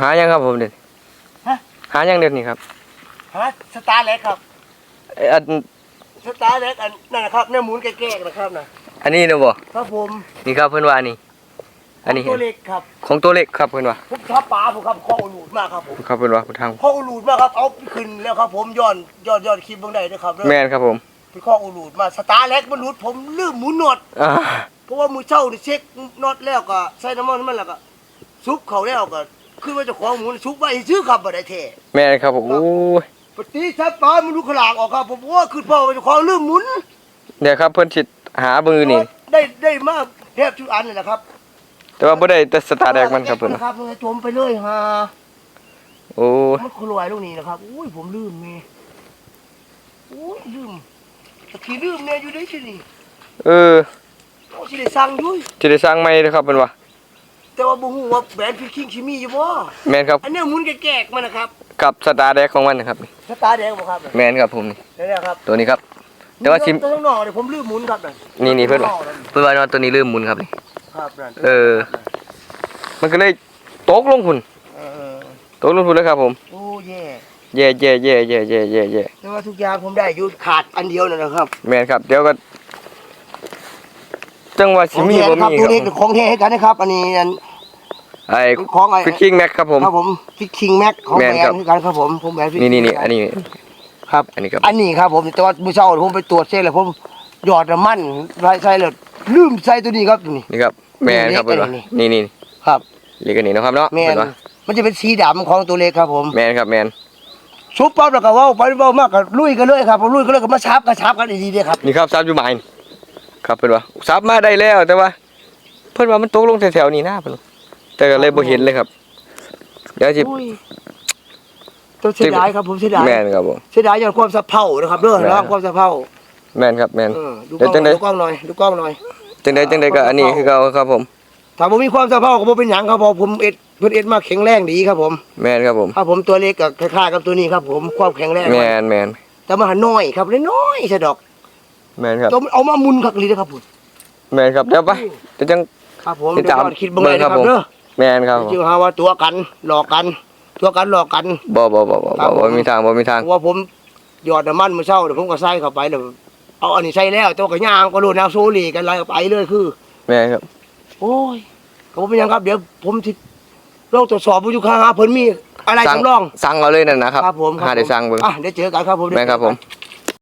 หายังครับผมเด่นฮะ หายังเด่นนี่ครับฮะสตาร์เล็กครับไอ้อันสตาร์เล็กอันนั่นนะครับเนี่ยหมุนแก่ๆนะครับนะอันนี้นะบ่ครับผมนี่ครับเพิ่นว่าอันนี้อันนี้ตัวเล็กครับของตัวเล็กครับเพิ่นว่าผมทับปลาผมครับข้ออุลูดมากครับผมครับเพิ่นว่าทางข้ออุลูดมากครับเอาขึ้นแล้วครับ ผมย้อนย้อนย้อนคลิปเบื้องใดด้วยครับเด้อแม่นครับผมเป็นข้ออุลูดมาสตาร์เล็กมันหลุดผมลืมหมุนหนวด อ่าเพราะว่ามือเช่านี่เช็คน็อตแล้วก็ใส่น้ำมันมันแล้วก็ซุปเขาแล้วก็ คือว่าเจะของหมุนซุปไว้ซื้อขับบ่ได้แท้แม่นครับผมโอ้ยปฏิทับปลามันลูกขลางออกครับผมว่าคือพ่อว่าเจะของลืมหมุนเดี๋ยวครับเพิ่นสิหามือนี่ ได้ได้มาแทบทุกอันเลยนะครับแต่ว่าบ่ได้แต่สตาร์แดกมันครับเพิ่นนะว่าครับมันจะจมไปเลยฮะโอ้ยมันคลวยลูกนี้นะครับอุ้ยผมลืมนี่อุ้ยลืมตะกี้ลืมเนี่ยอยู่ได้สินี่เออโอ้สิได้สั่งอยู่สิได้สร้างใหม่เด้อครับเพิ่นว่า แต่ว่าบ่ฮู้ว่าแบรนด์ฟิชคิงชิมีอยู่บ่แม่นครับอันเนี้ยหมุนแก่ๆมันนะครับกับสตาร์แดกของมันนะครับนี่สตาร์แดงบ่ครับแม่นครับผมนี่นี่นะครับตัวนี้ครับ แต่ว่าชิมตัวข้างนอกเนี่ยผมลืมหมุนครับนี่นี่เพิ่นว่าเพิ่นว่าว่าตัวนี้ลืมหมุนครับนี่ครับนั่นเออ มันก็เลยตกลงพุ่นเออตกลงพุ่นแล้วครับผมโอ้แย่แย่แย่แย่แย่แย่แย่แย่แต่ว่าทุกอย่างผมได้อยู่ขาดอันเดียวนั่นนะครับ แม่นครับเดี๋ยวก็จังว่าสิมีของบ่แท้นะครับมีตัวนี้คเป็รับนของแท้ให้กันนะครับ อันนี้อัน ไอ้เป็นของไอ้ฟิชชิงแม็กครับผมครับผมฟิชคิงแม็กของแม่แบรนครับนด์คือกันครับผมผมแบรนด์ Fishing นี่นี่นี่อันนี้ครับอันนี้ครับอันนี้ครับผมแต่ว่าเมื่อเช้าผมไปตรวจเส้นแล้วผมหยอดน้ำมันใส่ใส่แล้วลืมใส่ตัวนี้ครับตัวนี้นี่ครับแม่นครับนี่เพิ่นว่านี่นี่นี่ครับเรียกกันนี่เนาะครับเนาะแม่เพิ่นนว่ามันจะเป็นสีดำของตัวเล็กครับผมแม่นครับแม่นชุบปั๊บแล้วก็เว้าไปเว้ามากก็ลุยกันเลยครับผมลุยกันเลยก็มาชับกันชับกันดีๆเลยครับนี่ครับซับอยู่หมายนี่ครับเพิ่นว่าซับมาได้แล้วแต่ว่า เพิ่นว่ามันตกลงแถวๆนี้นะเพิ่นว่า แต่ก็เลยบ่เห็นเลยครับเดี๋ยวสิอุ้ยตัวเสียดายครับผมเสียดายแม่นครับผมเสียดายอย่างความสะเพร่านะครับเด้อแม่นระวังความสะเพร่าแม่นครับแม่นเออดูกเดี๋ล้ยวจัองงใดดูกล้องหน่อยดูกล้องหน่อย จังใดจังใดก็อันนี้คือเก่าครับผม ถ้าผมมีความสะเพร่าก็บ่เป็นหยังครับผมผมเอ็ดเพิ่นเอ็ดมาแข็งแรงดีครับผมแม่นครับผม ถ้าผมตัวเล็กก็คล้ายๆกับตัวนี้ครับ ผมความแข็งแรงแม่นแม่นแต่มันหาน้อยครับน้อยๆซะดอกแม่นครับต้องเอามามุนคักลีนะครับผมแม่นครับเดี๋ยวไปเดี๋ยวจัง ครับผมติดตามเยวก่อนคิดเบิ่งเลยนะครับเบิ่งครับผม เด้อ แม่นครับผมชื่อหาว่าตัวกันหลอกกัน ตัวกันหลอกกัน บ่บ่บ่บ่ครับบ่ผมบ่มีทางบ่มีทางเพราะว่าผมหยอดน้ำมันมื้อเช้าเดี๋ยวผมก็ใส่เข้าไปแล้วเอาอันนี้ใส่แล้วตัวก็ย่างก็โดนน้ำโซลีกันไหลออกไปเลยคือ แม่นครับ โอ้ยก็บ่เป็นหยังครับ เดี๋ยวผมสิลองตรวจสอบผู้อยู่ข้างหาเพิ่นมีอะไรสั่งสำรอง สั่งเอาเลยนั่นนะครับครับผมหาได้สั่งเบิ่ง อะเดี๋ยวเจอกันครับผม แม่นครับผม